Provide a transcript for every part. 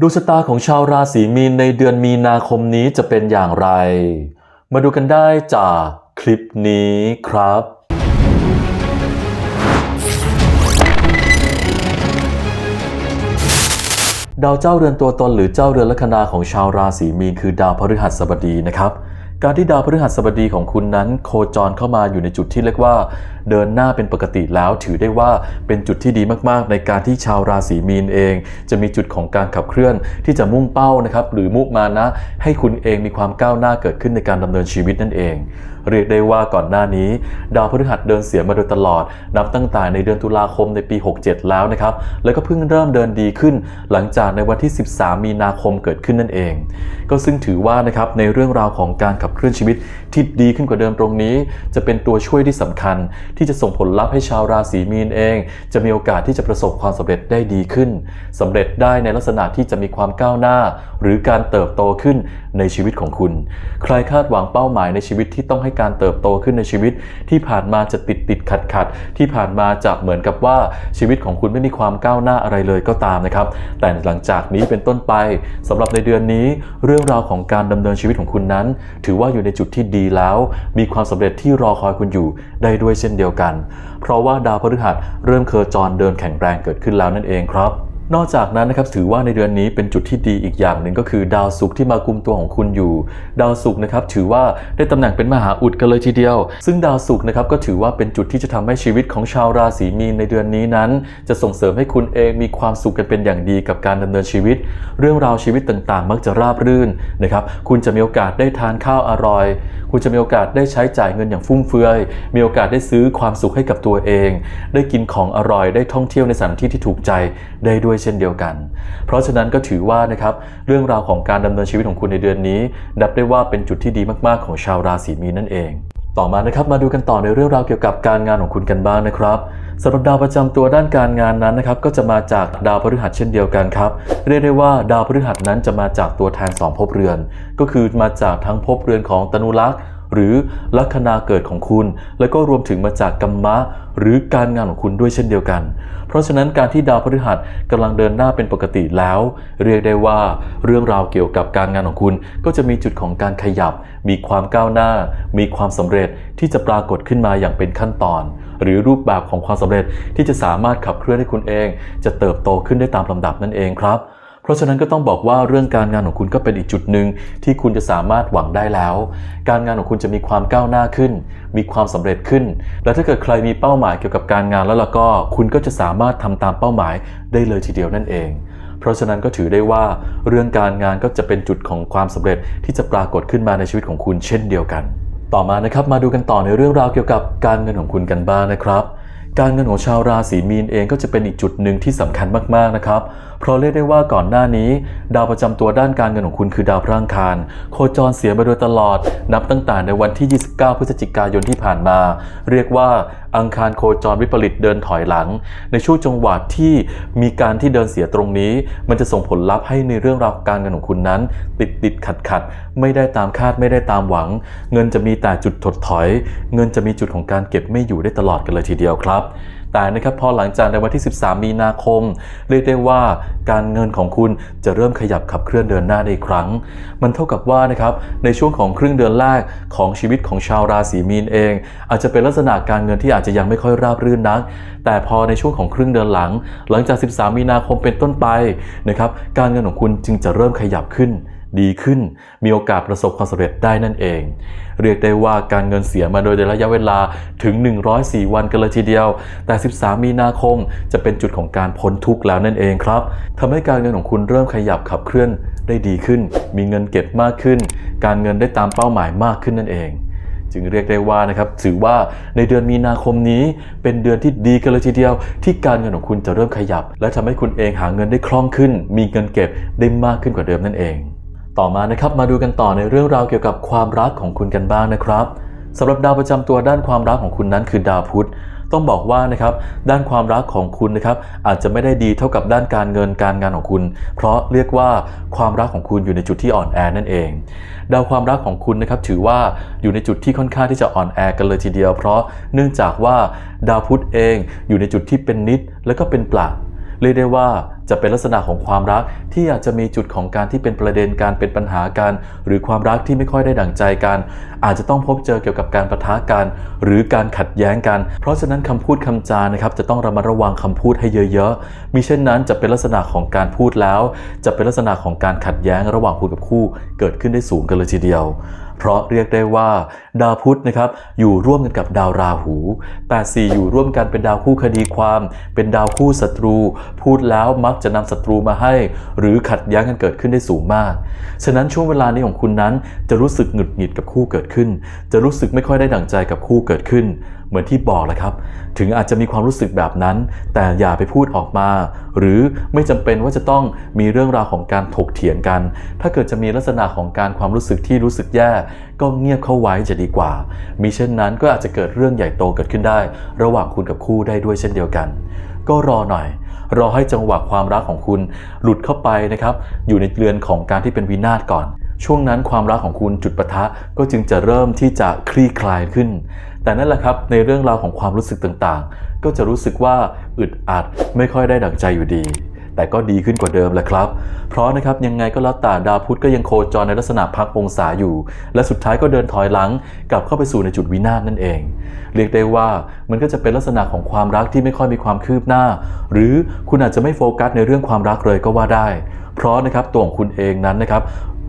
ดวงชะตาของชาวราศีมีนในเดือนมีนาคมนี้จะเป็นอย่างไร มาดูกันได้จากคลิปนี้ครับ ดาวเจ้าเรือนตัวตนหรือเจ้าเรือนลัคนาของชาวราศีมีนคือดาวพฤหัสบดีนะครับ การที่ดาวพฤหัสบดีของคุณนั้น โคจรเข้ามาอยู่ในจุดที่เรียกว่า เดินหน้าเป็นปกติแล้วถือได้ว่าเป็นจุดที่ดีมากๆ ในการที่ชาวราศีมีนเอง จะมีจุดของการขับเคลื่อนที่จะมุ่งเป้านะครับหรือมุมานะ ให้คุณเองมีความก้าวหน้าเกิดขึ้นในการดำเนินชีวิตนั่นเอง เรียกได้ว่าก่อนหน้านี้ ดาวพฤหัสเดินเสียมาโดยตลอด นับตั้งแต่ในเดือนตุลาคมในปี 67 แล้วนะครับ แล้วก็เพิ่งเริ่มเดินดีขึ้น หลังจากในวันที่ 13 มีนาคมเกิดขึ้นนั่นเอง ก็ซึ่งถือว่านะครับในเรื่องราวของการขับเคลื่อนชีวิตที่ดีขึ้นกว่าเดิมตรงนี้ จะเป็นตัวช่วยที่สำคัญ ที่จะส่งผลลัพธ์ให้ชาวราศีมีนเอง จะมีโอกาสที่จะประสบความสำเร็จได้ดีขึ้นสำเร็จได้ในลักษณะที่จะมีความก้าวหน้า หรือการเติบโตขึ้นในชีวิตของคุณ ใครคาดหวังเป้าหมายในชีวิตที่ต้องให้การเติบโตขึ้นในชีวิต ที่ผ่านมาจะติดติดขัดขัดที่ผ่านมาจะเหมือนกับว่าชีวิตของคุณไม่มีความก้าวหน้าอะไรเลยก็ตามนะครับ แต่หลังจากนี้เป็นต้นไปสำหรับในเดือนนี้ เรื่องราวของการดำเนินชีวิตของคุณนั้น ถือว่าอยู่ในจุดที่ดีแล้ว มีความสำเร็จที่รอคอยคุณอยู่ได้ด้วยเช่นเดียวกัน เพราะว่าดาวพฤหัสเริ่มเคอจรเดินแข็งแรงเกิดขึ้นแล้วนั่นเองครับ นอกจากนั้นนะครับถือว่าในเดือนนี้เป็นจุดที่ดีอีกอย่างหนึ่งก็คือ ดาวศุกร์ที่มากุมตัวของคุณอยู่ ดาวศุกร์นะครับถือว่าได้ตำแหน่งเป็นมหาอุดกันเลยทีเดียว ซึ่งดาวศุกร์นะครับก็ถือว่าเป็นจุดที่จะทำให้ชีวิตของชาวราศีมีนในเดือนนี้นั้น จะส่งเสริมให้คุณเองมีความสุขกันเป็นอย่างดีกับการดำเนินชีวิต เรื่องราวชีวิตต่างๆ มักจะราบรื่นนะครับคุณจะมีโอกาสได้ทานข้าวอร่อย คุณจะมีโอกาสได้ใช้จ่ายเงินอย่างฟุ่มเฟือย มีโอกาสได้ซื้อความสุขให้กับตัวเอง ได้กินของอร่อยได้ท่องเที่ยวในสถานที่ที่ถูกใจได้ด้วยเช่นเดียวกัน เพราะฉะนั้นก็ถือว่านะครับเรื่องราวของการดำเนินชีวิตของคุณในเดือนนี้ นับได้ว่าเป็นจุดที่ดีมากๆของชาวราศีมีนนั่นเองต่อมานะครับมาดูกันต่อในเรื่องราวเกี่ยวกับการงานของคุณกันบ้างนะครับสำหรับดาวประจำตัวด้านการงานนั้นนะครับก็จะมาจากดาวพฤหัสเช่นเดียวกันครับเรียกได้ว่าดาวพฤหัสนั้นจะมาจากตัวแทนสองภพเรือน ก็คือมาจากทั้งภพเรือนของตนุลักษ์ หรือลัคนาเกิดของคุณ แล้วก็รวมถึงมาจากกัมมะ หรือการงานของคุณด้วยเช่นเดียวกัน เพราะฉะนั้นการที่ดาวพฤหัสกำลังเดินหน้าเป็นปกติแล้ว เรียกได้ว่าเรื่องราวเกี่ยวกับการงานของคุณ ก็จะมีจุดของการขยับ มีความก้าวหน้า มีความสำเร็จที่จะปรากฏขึ้นมาอย่างเป็นขั้นตอน หรือรูปแบบของความสำเร็จที่จะสามารถขับเคลื่อนให้คุณเอง จะเติบโตขึ้นได้ตามลำดับนั่นเองครับเราะฉะนั้นก็ต้องบอกว่าเรื่องการงานของคุณก็เป็นอีกจุดหนึ่งที่คุณจะสามารถหวังได้แล้ว การงานของคุณจะมีความก้าวหน้าขึ้น มีความสำเร็จขึ้น และถ้าเกิดใครมีเป้าหมายเกี่ยวกับการงานแล้วล่ะก็ คุณก็จะสามารถทำตามเป้าหมายได้เลยทีเดียวนั่นเอง เพราะฉะนั้นก็ถือได้ว่าเรื่องการงานก็จะเป็นจุดของความสำเร็จที่จะปรากฏขึ้นมาในชีวิตของคุณเช่นเดียวกัน ต่อมานะครับมาดูกันต่อในเรื่องราวเกี่ยวกับการเงินของคุณกันบ้างนะครับ การเงินของชาวราศีมีนเองก็จะเป็นอีกจุดหนึ่งที่สำคัญมากๆนะครับ เพราะเรียกได้ว่าก่อนหน้านี้ ดาวประจำตัวด้านการเงินของคุณคือดาวพระอังคาร โคจรเสียมาโดยตลอด นับตั้งแต่ในวันที่ 29 พฤศจิกายนที่ผ่านมา เรียกว่าอังคารโคจรวิปริตเดินถอยหลัง ในช่วงจังหวะที่มีการที่เดินเสียตรงนี้ มันจะส่งผลลัพธ์ให้ในเรื่องราวการเงินของคุณนั้น ติดติดขัดขัดไม่ได้ตามคาดไม่ได้ตามหวัง เงินจะมีแต่จุดถดถอย เงินจะมีจุดของการเก็บไม่อยู่ได้ตลอดกันเลยทีเดียวครับ แต่นะครับพอหลังจากในวันที่ 13 มีนาคม เรียกได้ว่าการเงินของคุณจะเริ่มขยับขับเคลื่อนเดินหน้าได้อีกครั้ง มันเท่ากับว่านะครับในช่วงของครึ่งเดือนแรกของชีวิตของชาวราศีมีนเอง อาจจะเป็นลักษณะการเงินที่อาจจะยังไม่ค่อยราบรื่นนัก แต่พอในช่วงของครึ่งเดือนหลัง หลังจาก 13 มีนาคมเป็นต้นไปนะครับการเงินของคุณจึงจะเริ่มขยับขึ้น ดีขึ้น มีโอกาสประสบความสำเร็จได้นั่นเอง เรียกได้ว่าการเงินเสียมาโดยระยะเวลาถึง 104 วันกันเลยทีเดียว แต่ 13 มีนาคมจะเป็นจุดของการพ้นทุกข์แล้วนั่นเองครับทำให้การเงินของคุณเริ่มขยับขับเคลื่อนได้ดีขึ้น มีเงินเก็บมากขึ้น การเงินได้ตามเป้าหมายมากขึ้นนั่นเองจึงเรียกได้ว่านะครับถือว่าในเดือนมีนาคมนี้เป็นเดือนที่ดีกันเลยทีเดียว ที่การเงินของคุณจะเริ่มขยับ และทำให้คุณเองหาเงินได้คล่องขึ้น มีเงินเก็บได้มากขึ้นกว่าเดิมนั่นเอง ต่อมานะครับมาดูกันต่อในเรื่องราวเกี่ยวกับความรักของคุณกันบ้างนะครับสำหรับดาวประจำตัวด้านความรักของคุณนั้นคือดาวพุธต้องบอกว่านะครับด้านความรักของคุณนะครับอาจจะไม่ได้ดีเท่ากับด้านการเงินการงานของคุณ เพราะเรียกว่าความรักของคุณอยู่ในจุดที่อ่อนแอนั่นเอง ดาวความรักของคุณนะครับถือว่าอยู่ในจุดที่ค่อนข้างที่จะอ่อนแอกันเลยทีเดียว เพราะเนื่องจากว่าดาวพุธเองอยู่ในจุดที่เป็นนิด และก็เป็นปลักเรียกได้ว่า จะเป็นลักษณะของความรักที่อาจจะมีจุดของการที่เป็นประเด็นการเป็นปัญหากันหรือความรักที่ไม่ค่อยได้ดั่งใจกัน อาจจะต้องพบเจอเกี่ยวกับการประทะกันหรือการขัดแย้งกัน เพราะฉะนั้นคำพูดคำจานะครับจะต้องระมัดระวังคำพูดให้เยอะๆมิเช่นนั้นจะเป็นลักษณะของการพูดแล้ว จะเป็นลักษณะของการขัดแย้งระหว่างคุณกับคู่ เกิดขึ้นได้สูงกันเลยทีเดียว เพราะเรียกได้ว่าดาวพุธนะครับอยู่ร่วมกันกับดาวราหูแต่สี่อยู่ร่วมกันเป็นดาวคู่คดีความ เป็นดาวคู่ศัตรู พูดแล้วมักจะนำศัตรูมาให้ หรือขัดแย้งกันเกิดขึ้นได้สูงมาก ฉะนั้นช่วงเวลานี้ของคุณนั้นจะรู้สึกหงุดหงิดกับคู่เกิดขึ้น จะรู้สึกไม่ค่อยได้ดั่งใจกับคู่เกิดขึ้น เหมือนที่บอกแหละครับ ถึงอาจจะมีความรู้สึกแบบนั้น แต่อย่าไปพูดออกมา หรือไม่จำเป็นว่าจะต้องมีเรื่องราวของการถกเถียงกัน ถ้าเกิดจะมีลักษณะของการความรู้สึกที่รู้สึกแย่ ก็เงียบเข้าไว้จะดีกว่า มีเช่นนั้นก็อาจจะเกิดเรื่องใหญ่โตเกิดขึ้นได้ ระหว่างคุณกับคู่ได้ด้วยเช่นเดียวกัน ก็รอหน่อยรอให้จังหวะความรักของคุณหลุดเข้าไปนะครับ อยู่ในเรือนของการที่เป็นวินาศก่อน ช่วงนั้นความรักของคุณจุดปะทะก็จึงจะเริ่มที่จะคลี่คลายขึ้น แต่นั่นแหละครับในเรื่องราวของความรู้สึกต่างๆ ก็จะรู้สึกว่าอึดอัดไม่ค่อยได้ดั่งใจอยู่ดี แต่ก็ดีขึ้นกว่าเดิมแหละครับ เพราะนะครับยังไงก็แล้วแต่ดาวพุธก็ยังโคจรในลักษณะพักองศาอยู่ และสุดท้ายก็เดินถอยหลังกลับเข้าไปสู่ในจุดวินาศนั่นเอง เรียกได้ว่ามันก็จะเป็นลักษณะของความรักที่ไม่ค่อยมีความคืบหน้า หรือคุณอาจจะไม่โฟกัสในเรื่องความรักเลยก็ว่าได้ เพราะนะครับตัวของคุณเองนั้นนะครับ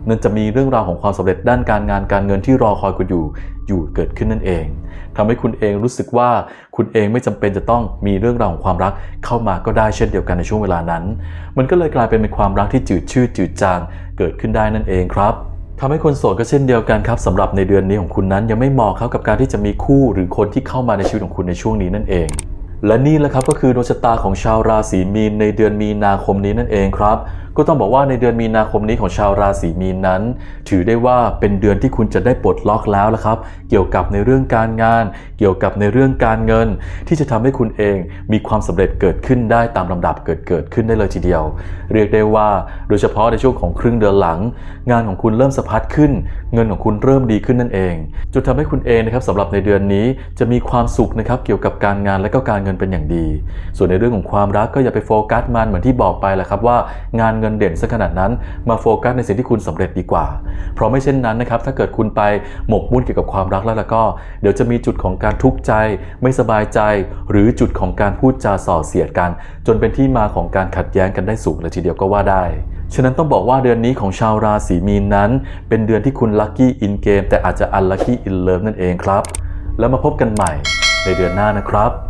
มันจะมีเรื่องราวของความสำเร็จด้านการงานการเงินที่รอคอยคุณอยู่อยู่เกิดขึ้นนั่นเองทำให้คุณเองรู้สึกว่าคุณเองไม่จำเป็นจะต้องมีเรื่องราวของความรักเข้ามาก็ได้เช่นเดียวกันในช่วงเวลานั้น มันก็เลยกลายเป็นเป็นความรักที่จืดชืดจืดจางเกิดขึ้นได้นั่นเองครับทำให้คนโสดก็เช่นเดียวกันครับสำหรับในเดือนนี้ของคุณนั้นยังไม่เหมาะครับกับการที่จะมีคู่หรือคนที่เข้ามาในชีวิตของคุณในช่วงนี้นั่นเอง และนี่แหละครับก็คือดวงชะตาของชาวราศีมีนในเดือนมีนาคมนี้นั่นเองครับ ก็ต้องบอกว่าในเดือนมีนาคมนี้ของชาวราศีมีนนั้น ถือได้ว่าเป็นเดือนที่คุณจะได้ปลดล็อกแล้วละครับ เกี่ยวกับในเรื่องการงาน เกี่ยวกับในเรื่องการเงิน ที่จะทำให้คุณเองมีความสำเร็จเกิดขึ้นได้ตามลำดับเกิดเกิดขึ้นได้เลยทีเดียว เรียกได้ว่าโดยเฉพาะในช่วงของครึ่งเดือนหลัง งานของคุณเริ่มสะพัดขึ้น เงินของคุณเริ่มดีขึ้นนั่นเองจนทำให้คุณเองนะครับสำหรับในเดือนนี้จะมีความสุขนะครับเกี่ยวกับการงานและก็การเงินเป็นอย่างดี ส่วนในเรื่องของความรักก็อย่าไปโฟกัสมันเหมือนที่บอกไปแหละครับว่างานเงินเด่นซะขนาดนั้น มาโฟกัสในสิ่งที่คุณสำเร็จดีกว่า เพราะไม่เช่นนั้นนะครับถ้าเกิดคุณไปหมกมุ่นเกี่ยวกับความรักแล้วแล้วก็ เดี๋ยวจะมีจุดของการทุกข์ใจ ไม่สบายใจ หรือจุดของการพูดจาส่อเสียดกัน จนเป็นที่มาของการขัดแย้งกันได้สูงเลยทีเดียวก็ว่าได้ฉะนั้นต้องบอกว่าเดือนนี้ของชาวราศีมีนนั้น เป็นเดือนที่คุณลัคกี้อินเกมแต่อาจจะอันลัคกี้อินเลิฟนั่นเองครับ แล้วมาพบกันใหม่ในเดือนหน้านะครับ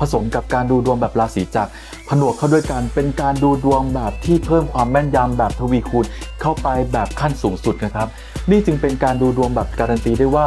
ผสมกับการดูดวงแบบราศีจักรผนวกเข้าด้วยกันเป็นการดูดวงแบบที่เพิ่มความแม่นยำแบบทวีคูณเข้าไปแบบขั้นสูงสุดนะครับ นี่จึงเป็นการดูดวงแบบการันตีได้ว่า